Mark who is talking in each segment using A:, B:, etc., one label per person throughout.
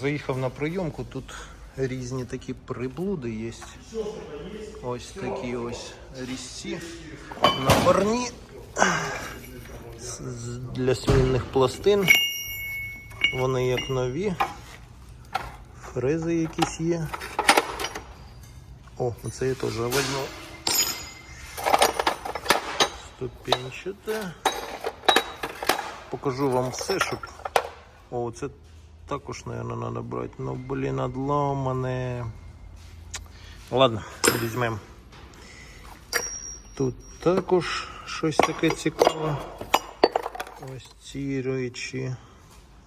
A: заїхав на прийомку, тут різні такі приблуди є. Ось такі ось різці на з- для свинних пластин. Вони як нові. Фрези якісь є. О, оце я теж возьму. Ступенчате. Покажу вам все, щоб. О, це також, мабуть, треба брати. Ну, блін, одломане. Ладно, візьмемо. Тут також щось таке цікаве. Ось ці речі,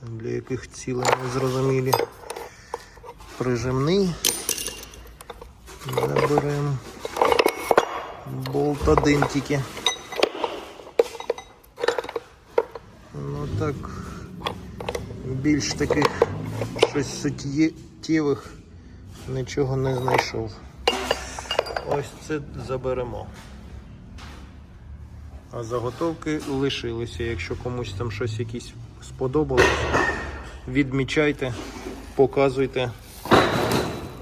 A: для яких цілей не зрозумілі. Прижимний. Заберемо. Болт один тільки. Ну так, більш таких щось суттєвих нічого не знайшов. Ось це заберемо. А заготовки лишилися. Якщо комусь там щось якісь сподобалось, відмічайте, показуйте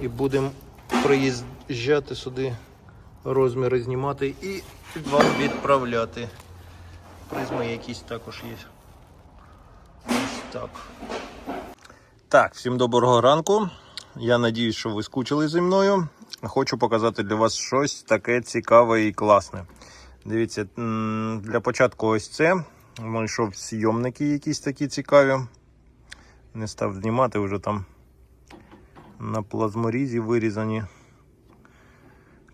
A: і будемо приїжджати сюди, розміри знімати і вам відправляти. Призми якісь також є. Так. Так, всім доброго ранку. Я надіюсь, що ви скучили зі мною. Хочу показати для вас щось таке цікаве і класне. Дивіться, для початку ось це. Знайшов зйомники якісь такі цікаві. Не став знімати вже там на плазморізі вирізані.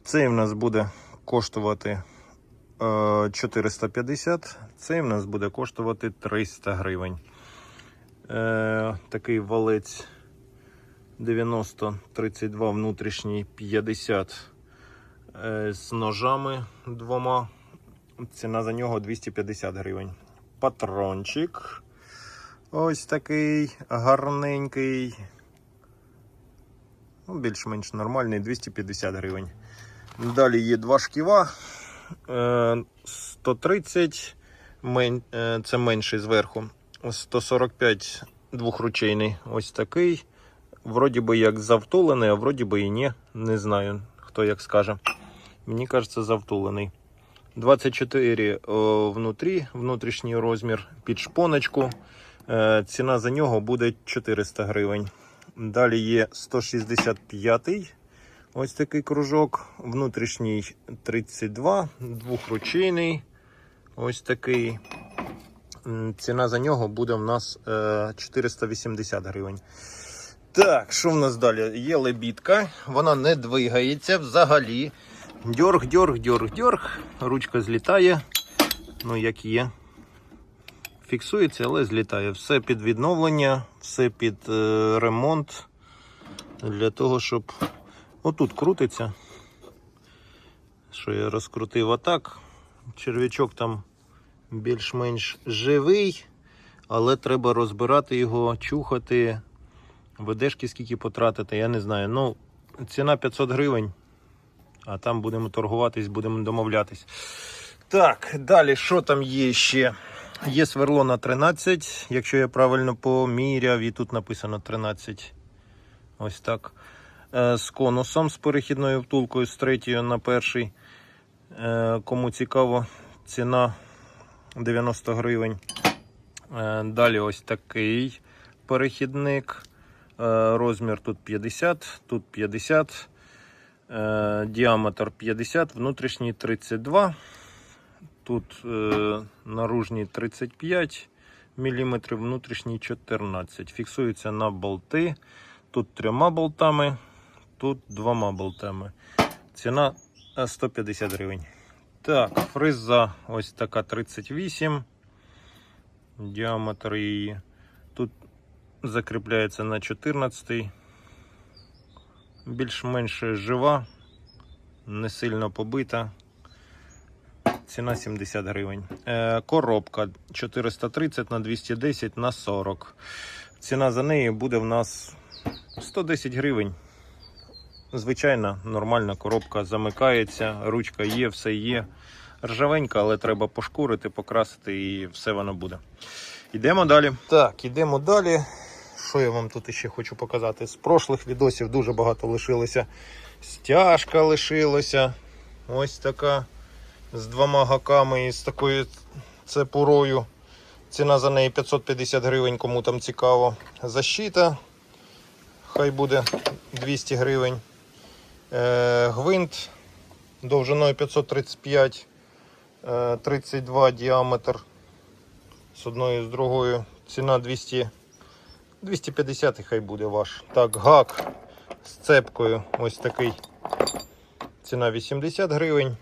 A: Цей в нас буде коштувати е, 450, цей в нас буде коштувати 300 гривень. Е, такий валець 90-32 внутрішній 50 е, з ножами двома. Ціна за нього 250 гривень. Патрончик. Ось такий гарненький. Ну, більш-менш нормальний 250 гривень. Далі є два шківа. Е, 130, е, це менший зверху. 145 двохручейний. Ось такий. Вроді би як завтулений, а вроді би і ні. Не знаю, хто як скаже. Мені кажеться, завтулений. 24 о, внутрі, внутрішній розмір під шпоночку. Е, ціна за нього буде 400 гривень. Далі є 165 ось такий кружок. Внутрішній 32, двохручейний. Ось такий. Ціна за нього буде в нас е, 480 гривень. Так, що в нас далі? Є лебідка, вона не двигається взагалі. Дьорг, дьорг, дьорг, дьорг. Ручка злітає. Ну, як є. Фіксується, але злітає. Все під відновлення, все під е, ремонт. Для того, щоб. Отут крутиться. Що я розкрутив отак. Черв'ячок там більш-менш живий, але треба розбирати його, чухати. Ведешки скільки потратити, я не знаю. Ну, ціна 500 гривень. А там будемо торгуватись, будемо домовлятись. Так, далі, що там є ще? Є сверло на 13, якщо я правильно поміряв, і тут написано 13. Ось так. Е, З конусом, з перехідною втулкою, з третьої на перший. Е, Кому цікаво, ціна 90 гривень. Е, Далі ось такий перехідник. Е, Розмір тут 50, тут 50. Е, Діаметр 50, внутрішній 32. Тут наружній 35 мм, внутрішній 14 Фіксується на болти. Тут трьома болтами, тут двома болтами. Ціна е, 150 гривень. Так, фреза ось така 38. Діаметр її. Тут закріпляється на 14. Більш-менш жива, не сильно побита. Ціна 70 гривень. Е, коробка 430 на 210 на 40. Ціна за неї буде в нас 110 гривень. Звичайна нормальна коробка замикається, ручка є, все є. Ржавенька, але треба пошкурити, покрасити і все воно буде. Йдемо далі. Так, йдемо далі. що я вам тут ще хочу показати? З прошлих відосів дуже багато лишилося. Стяжка лишилася. Ось така. З двома гаками і з такою цепурою. Ціна за неї 550 гривень, кому там цікаво. Защита. Хай буде 200 гривень. Е, гвинт довжиною 535, е, 32 діаметр з одною і з другою. Ціна 200, 250 і хай буде ваш. Так, гак з цепкою ось такий. Ціна 80 гривень.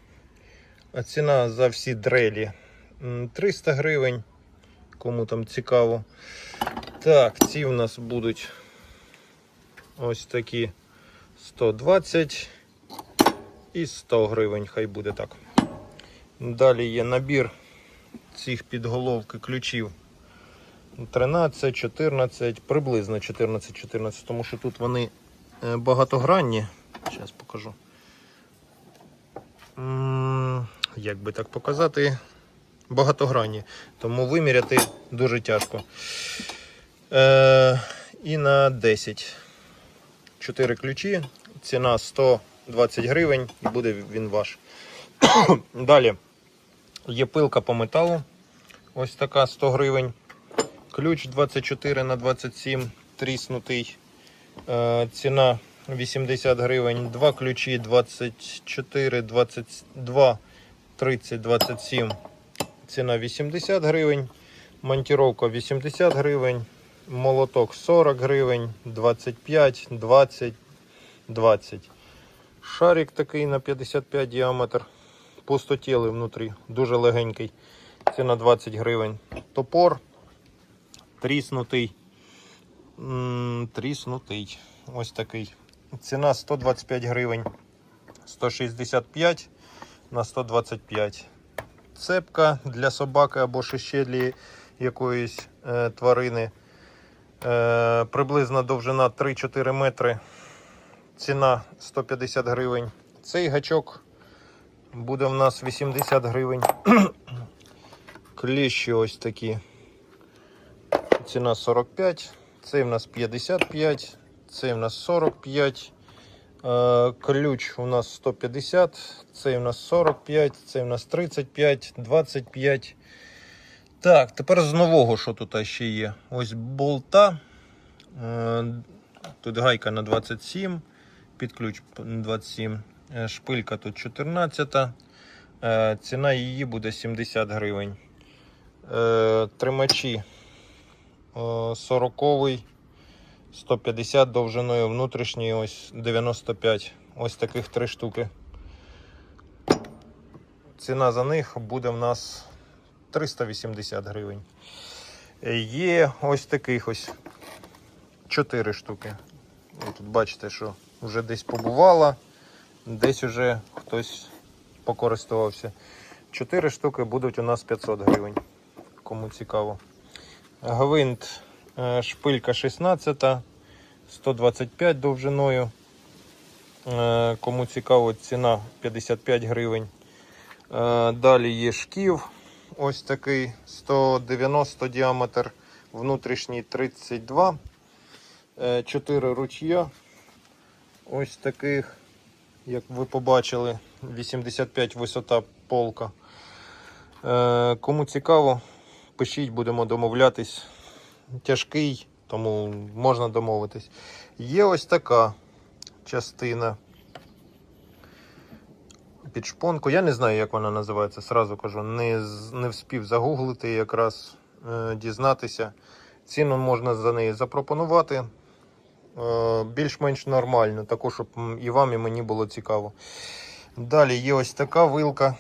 A: А ціна за всі дрелі 300 гривень. Кому там цікаво. Так, ці в нас будуть ось такі 120 і 100 гривень, хай буде так. Далі є набір цих підголовки ключів 13, 14, приблизно 14-14, тому що тут вони е, багатогранні. Зараз покажу. Як би так показати? Багатогранні, тому виміряти дуже тяжко. Е, і на 10. 4 ключі, ціна 120 гривень і буде він ваш. Далі є пилка по металу. Ось така 100 гривень. Ключ 24 на 27 тріснутий. Е, ціна 80 гривень. Два ключі 24, 22, 30, 27. Ціна 80 гривень. Монтіровка 80 гривень. Молоток 40 гривень, 25, 20, 20. Шарик такий на 55 діаметр. Пустотілий внутрі, дуже легенький. Ціна 20 гривень. Топор тріснутий. Тріснутий. Ось такий. Ціна 125 гривень. 165 на 125. Цепка для собаки або ще для якоїсь е, тварини. Е, приблизна довжина 3-4 метри. Ціна 150 гривень. Цей гачок буде в нас 80 гривень. Кліщі ось такі. Ціна 45. Цей в нас 55, цей в нас 45. Е, Ключ у нас 150, цей у нас 45, цей у нас 35, 25. Так, тепер з нового, що тут ще є. Ось болта. Е, Тут гайка на 27, під ключ 27. Е, Шпилька тут 14. Е, Ціна її буде 70 гривень. Тримачі 40 150 довжиною внутрішній ось 95. Ось таких три штуки. Ціна за них буде в нас 380 гривень. Є ось таких ось 4 штуки. Тут бачите, що вже десь побувала, десь вже хтось покористувався. 4 штуки будуть у нас 500 гривень. Кому цікаво. Гвинт е, шпилька 16, 125 довжиною. Е, Кому цікаво, ціна 55 гривень. Е, Далі є шків. Ось такий 190 діаметр, внутрішній 32. 4 ручя. Ось таких, як ви побачили, 85 висота полка. Е, Кому цікаво, пишіть, будемо домовлятись. Тяжкий, тому можна домовитись. Є ось така частина під шпонку. Я не знаю, як вона називається, сразу кажу. Не, не вспів загуглити якраз е, дізнатися. Ціну можна за неї запропонувати. Е, більш-менш нормально, також, щоб і вам, і мені було цікаво. Далі є ось така вилка.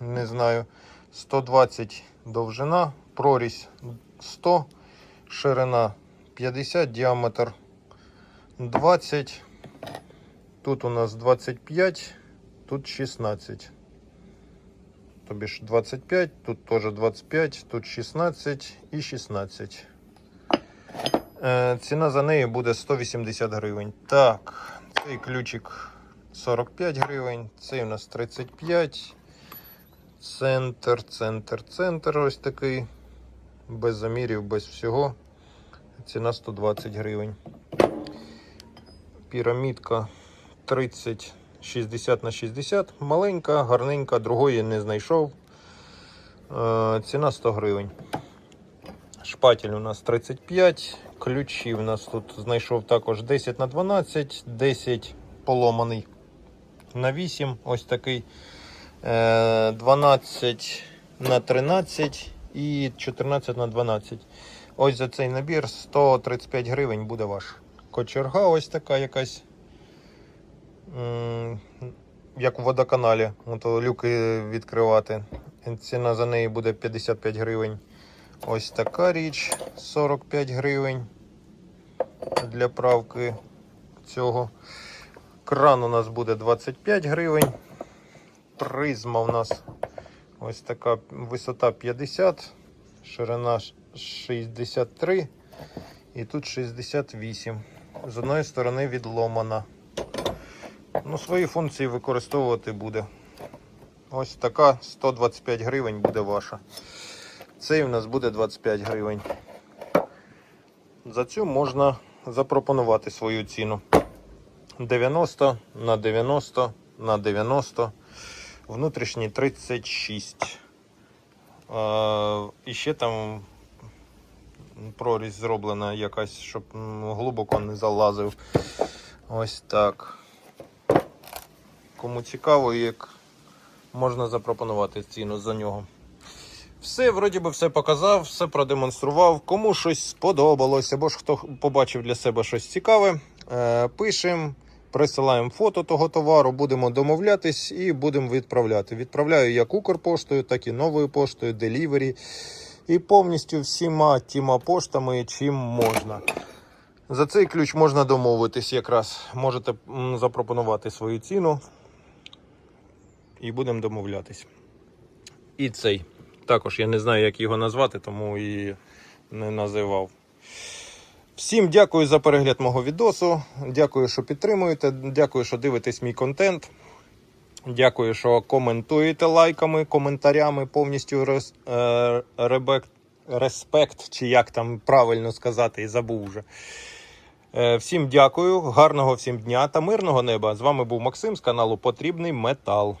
A: Не знаю, 120 довжина, прорізь 100, ширина 50, діаметр 20. Тут у нас 25, тут 16. Тобі ж 25, тут теж 25, тут 16 і 16. Е, Ціна за неї буде 180 гривень. Так, цей ключик 45 гривень, цей у нас 35. Центр, центр, центр ось такий. Без замірів, без всього. ціна 120 гривень. Пірамідка 30 60 на 60. Маленька, гарненька, другої не знайшов. Е, Ціна 100 гривень. Шпатель у нас 35. Ключі у нас тут знайшов також 10 на 12, 10 поломаний на 8. Ось такий. Е, 12 на 13 і 14 на 12. Ось за цей набір 135 гривень буде ваш. Кочерга ось така якась. Як у водоканалі, Ото люки відкривати. Ціна за неї буде 55 гривень. Ось така річ 45 гривень для правки цього. Кран у нас буде 25 гривень. Призма у нас ось така висота 50, ширина 63 і тут 68. З одної сторони відломана. Ну, свої функції використовувати буде. Ось така 125 гривень буде ваша. Цей у нас буде 25 гривень. За цю можна запропонувати свою ціну. 90 на 90 на 90. Внутрішній 36. Е, і ще там прорізь зроблена якась, щоб глибоко не залазив. Ось так. Кому цікаво, як можна запропонувати ціну за нього. Все, вроді би, все показав, все продемонстрував. Кому щось сподобалось, або ж хто побачив для себе щось цікаве, е, пишемо, присилаємо фото того товару, будемо домовлятись і будемо відправляти. Відправляю як Укрпоштою, так і новою поштою, Delivery. І повністю всіма тіма поштами, чим можна. За цей ключ можна домовитись якраз. Можете запропонувати свою ціну. І будемо домовлятись. І цей. Також я не знаю, як його назвати, тому і не називав. Всім дякую за перегляд мого відосу. Дякую, що підтримуєте. Дякую, що дивитесь мій контент. Дякую, що коментуєте лайками, коментарями, повністю рес, е, ребек, респект, чи як там правильно сказати, і забув вже. Е, всім дякую, гарного всім дня та мирного неба. З вами був Максим з каналу Потрібний Метал.